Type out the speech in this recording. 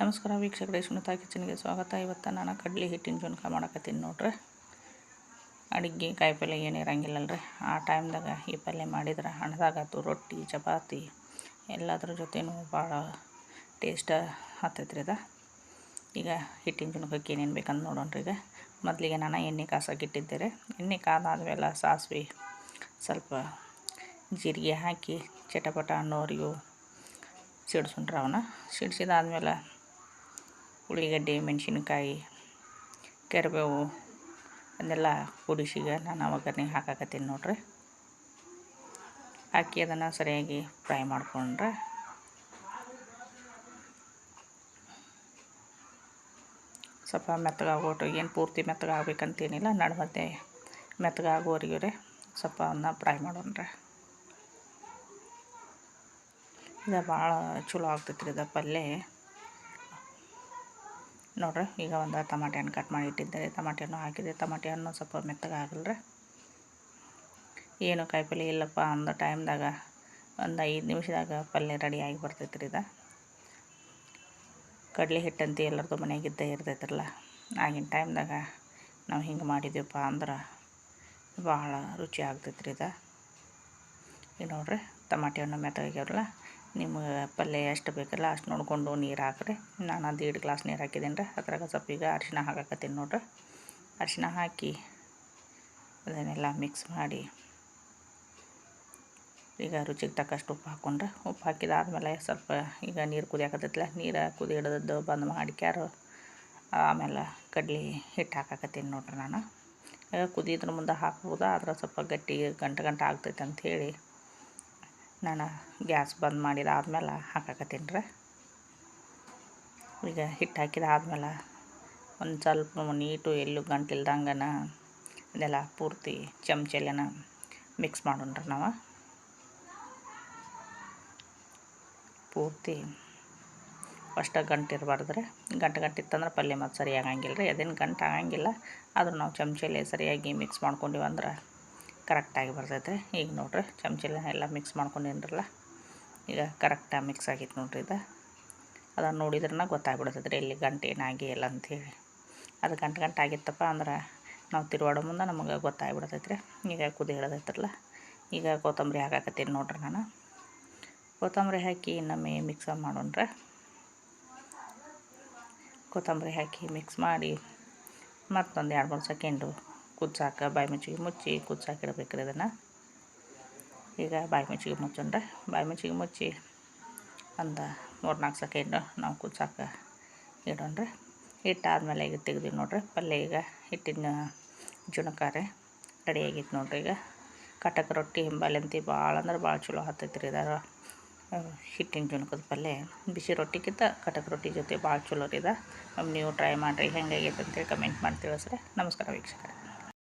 ನಮಸ್ಕಾರ ವೀಕ್ಷಕರೇ, ಸುನಿತಾ ಕಿಚನ್ಗೆ ಸ್ವಾಗತ. ಇವತ್ತು ನಾನು ಕಡ್ಲಿ ಹಿಟ್ಟಿನ ಜುನ್ಕ ಮಾಡಕತ್ತೀನಿ ನೋಡ್ರಿ. ಅಡುಗೆ ಕಾಯಿ ಪಲ್ಯ ಏನು ಇರಂಗಿಲ್ಲಲ್ರಿ. ಆ ಟೈಮ್ದಾಗ ಈ ಪಲ್ಯ ಮಾಡಿದ್ರೆ ಹಣದಾಗತ್ತು ರೊಟ್ಟಿ, ಚಪಾತಿ ಎಲ್ಲದ್ರ ಜೊತೆನೂ ಭಾಳ ಟೇಸ್ಟ್ ಹತ್ತೈತ್ರಿ ಇದು ಈಗ ಹಿಟ್ಟಿನ ಜುನ್ಕಕ್ಕೆ ಏನೇನು ಬೇಕಂತ ನೋಡೋಣ್ರಿ ಈಗ. ಮೊದಲಿಗೆ ನಾನು ಎಣ್ಣೆ ಕಾಸಕ್ಕೆ ಇಟ್ಟಿದ್ದೆ ಎಣ್ಣೆ ಕಾದಾದ್ಮೇಲೆ ಸಾಸಿವೆ ಸ್ವಲ್ಪ ಜೀರಿಗೆ ಹಾಕಿ, ಚಟಪಟ ಅನ್ನೋರಿಗೂ ಸಿಡ್ಸುಂಡ್ರಿ ಅವನ್ನ ಸಿಡ್ಸಿದಾದ್ಮೇಲೆ ಉಳ್ಳಿಗಡ್ಡೆ ಮೆಣಸಿನ್ಕಾಯಿ, ಕರಿಬೇವು ಅದನ್ನೆಲ್ಲ ಕುಡಿಸಿಗ ನಾನು ಒಗ್ಗರಣೆ ಹಾಕಾಕತ್ತೀನಿ ನೋಡ್ರಿ. ಹಾಕಿ ಅದನ್ನು ಸರಿಯಾಗಿ ಫ್ರೈ ಮಾಡಿಕೊಂಡ್ರೆ. ಸ್ವಲ್ಪ ಮೆತ್ತಗಾಗೋಟು, ಏನು ಪೂರ್ತಿ ಮೆತ್ತಗಾಗಬೇಕಂತೇನಿಲ್ಲ ನಡುಮಧ್ಯೆ ಮೆತ್ತಗಾಗೋವರೆಗೆ ಸ್ವಲ್ಪ ಅವನ್ನ ಫ್ರೈ ಮಾಡೋಣ್ರಿ. ಇದು ಭಾಳ ಚಲೋ ಆಗ್ತೈತ್ರಿ ರೀ ಇದು ಪಲ್ಯ. ನೋಡ್ರಿ, ಈಗ ಒಂದು ಟಮಾಟೆ ಹಣ್ಣು ಕಟ್ ಮಾಡಿ ಇಟ್ಟಿದ್ದಾರೆ ಟಮಾಟೆ ಹಣ್ಣು ಹಾಕಿದೆ. ಟಮಾಟೆ ಹಣ್ಣು ಸ್ವಲ್ಪ ಮೆತ್ತಗಾಗಲ್ರಿ ಏನು ಕಾಯಿಪಲ್ಲೆ ಇಲ್ಲಪ್ಪ ಅಂದ ಟೈಮ್ದಾಗ ಒಂದು ಐದು ನಿಮಿಷದಾಗ ಪಲ್ಯ ರೆಡಿಯಾಗಿ ಬರ್ತೈತೆ ರೀ ಇದು. ಕಡಲೆ ಹಿಟ್ಟಂತ ಎಲ್ಲರದು ಮನೆಯಾಗಿದ್ದೇ ಇರ್ತೈತ್ರಲ್ಲ. ಆಗಿನ ಟೈಮ್ದಾಗ ನಾವು ಹಿಂಗೆ ಮಾಡಿದ್ದೀವಪ್ಪ ಅಂದ್ರೆ ಭಾಳ ರುಚಿ ಆಗ್ತೈತ್ರಿ ಇದು. ಈಗ ನೋಡ್ರಿ ಟಮಾಟೆ ಹಣ್ಣು ಮೆತ್ತಗಾಗ್ಯಾವ್ರಲ್ಲ. ನಿಮ್ಗೆ ಪಲ್ಯ ಎಷ್ಟು ಬೇಕಲ್ಲ ಅಷ್ಟು ನೋಡಿಕೊಂಡು ನೀರು ಹಾಕ್ರಿ. ನಾನು ಅದು ಎರಡು ಗ್ಲಾಸ್ ನೀರು ಹಾಕಿದ್ದೀನಿ ರೀ. ಅದ್ರಾಗ ಸ್ವಲ್ಪ ಈಗ ಅರಿಶಿನ ಹಾಕಕತ್ತೀನಿ ನೋಡ್ರಿ. ಅರಿಶಿನ ಹಾಕಿ ಅದನ್ನೆಲ್ಲ ಮಿಕ್ಸ್ ಮಾಡಿ ಈಗ ರುಚಿಗೆ ತಕ್ಕಷ್ಟು ಉಪ್ಪು ಹಾಕ್ಕೊಂಡ್ರೆ ಉಪ್ಪು ಹಾಕಿದಾದ್ಮೇಲೆ ಸ್ವಲ್ಪ ಈಗ ನೀರು ಕುದಿಯಾಕತ್ತೈತಿಲ್ಲ ನೀರು ಕುದಿ ಹಿಡ್ದದ್ದು ಬಂದ್ ಮಾಡಿಕ್ಯಾರು. ಆಮೇಲೆ ಕಡ್ಲಿ ಹಿಟ್ಟು ಹಾಕಾಕತ್ತೀನಿ ನೋಡ್ರಿ ನಾನು. ಕುದಿದ್ರ ಮುಂದೆ ಹಾಕ್ಬೋದು? ಆದ್ರೆ ಸ್ವಲ್ಪ ಗಟ್ಟಿ ಗಂಟು ಗಂಟು ಆಗ್ತೈತೆ ಅಂಥೇಳಿ ನಾನು ಗ್ಯಾಸ್ ಬಂದ್ ಮಾಡಿದ ಆದ್ಮೇಲೆ ಹಾಕಾಕತ್ತೀನಿ ರೀ ಈಗ ಹಿಟ್ಟು ಹಾಕಿದ ಆದ್ಮೇಲೆ ಒಂದು ಸ್ವಲ್ಪ ನೀಟು ಎಲ್ಲೂ ಗಂಟಿಲ್ದಂಗನ ಅದೆಲ್ಲ ಪೂರ್ತಿ ಚಮಚಲೇನ ಮಿಕ್ಸ್ ಮಾಡೋಣ್ರಿ ನಾವು. ಪೂರ್ತಿ ಅಷ್ಟು ಗಂಟು ಇರಬಾರ್ದು ರೀ ಗಂಟು ಗಂಟು ಇತ್ತಂದ್ರೆ ಪಲ್ಯ ಮತ್ತು ಸರಿ ಆಗಂಗಿಲ್ಲ ರೀ ಅದೇನು ಗಂಟು ಆಗಂಗಿಲ್ಲ. ಆದರೂ ನಾವು ಚಮಚಲೆ ಸರಿಯಾಗಿ ಮಿಕ್ಸ್ ಮಾಡ್ಕೊಂಡಿವಂದ್ರೆ ಕರೆಕ್ಟಾಗಿ ಬರ್ತೈತೆ. ಈಗ ನೋಡ್ರಿ ಚಮಚೆಲ್ಲ ಎಲ್ಲ ಮಿಕ್ಸ್ ಮಾಡ್ಕೊಂಡಿರಲ್ಲ ಈಗ ಕರೆಕ್ಟಾಗಿ ಮಿಕ್ಸ್ ಆಗೈತೆ ನೋಡ್ರಿ ಇದು. ಅದನ್ನು ನೋಡಿದ್ರೆ ಗೊತ್ತಾಗ್ಬಿಡ್ತೈತೆ ರೀ, ಇಲ್ಲಿ ಗಂಟೆ ಏನಾಗಿ ಇಲ್ಲ ಅಂಥೇಳಿ. ಅದು ಗಂಟು ಗಂಟೆ ಆಗಿತ್ತಪ್ಪ ಅಂದ್ರೆ ನಾವು ತಿರುವಾಡೋ ಮುಂದೆ ನಮಗೆ ಗೊತ್ತಾಗ್ಬಿಡ್ತೈತೆ ರೀ. ಈಗ ಕುದಿ ಹಿಡ್ದೈತ್ರಲ್ಲ ಈಗ ಕೊತ್ತಂಬರಿ ಹಾಕಾಕತ್ತೀನಿ ನೋಡ್ರಿ ನಾನು. ಕೊತ್ತಂಬರಿ ಹಾಕಿ ಇನ್ನೊಮ್ಮೆ ಮಿಕ್ಸ್ ಮಾಡೋಣ್ರೆ ಕೊತ್ತಂಬರಿ ಹಾಕಿ ಮಿಕ್ಸ್ ಮಾಡಿ ಮತ್ತೊಂದು ಎರಡು ಮೂರು ಸೆಕೆಂಡು ಕುದ್ಸಾಕ ಬಾಯಿ ಮುಚ್ಚಿಗೆ ಮುಚ್ಚಿ ಕುದ್ಸಾಕ ರೀ ಅದನ್ನು. ಈಗ ಬಾಯಿ ಮುಚ್ಚಿಗೆ ಮುಚ್ಚಂಡ್ರೆ ಬಾಯಿ ಮುಚ್ಚಿಗೆ ಮುಚ್ಚಿ ಒಂದು ಮೂರು ನಾಲ್ಕು ಸೆಕೆಂಡು ನಾವು ಕುದ್ಸಾಕ ಇಡೋಣ್ರಿ. ಹಿಟ್ಟಾದ್ಮೇಲೆ ಈಗ ತೆಗ್ದೀವಿ ನೋಡ್ರಿ. ಪಲ್ಯ ಈಗ ಹಿಟ್ಟಿನ ಜುಣಕಾರೆ ರೆಡಿ ಆಗೈತೆ ನೋಡ್ರಿ ಈಗ. ಕಟಕ ರೊಟ್ಟಿ ಹಿಂಬಾಲಂತಿ ಭಾಳ ಅಂದ್ರೆ ಭಾಳ ಚಲೋ ಹತ್ತೈತೆ ರೀ ಇದಾರ ಹಿಟ್ಟಿನ ಜುಣಕದ ಪಲ್ಯ ಬಿಸಿ ರೊಟ್ಟಿಗಿಂತ ಕಟಕ ರೊಟ್ಟಿ ಜೊತೆ ಭಾಳ ಚಲೋ ರೀ ಇದು ನೀವು ಟ್ರೈ ಮಾಡಿರಿ. ಹೆಂಗಾಗೈತೆ ಅಂತೇಳಿ ಕಮೆಂಟ್ ಮಾಡಿ ತಿಳಿಸ್ರಿ. ನಮಸ್ಕಾರ ವೀಕ್ಷಕರೇ.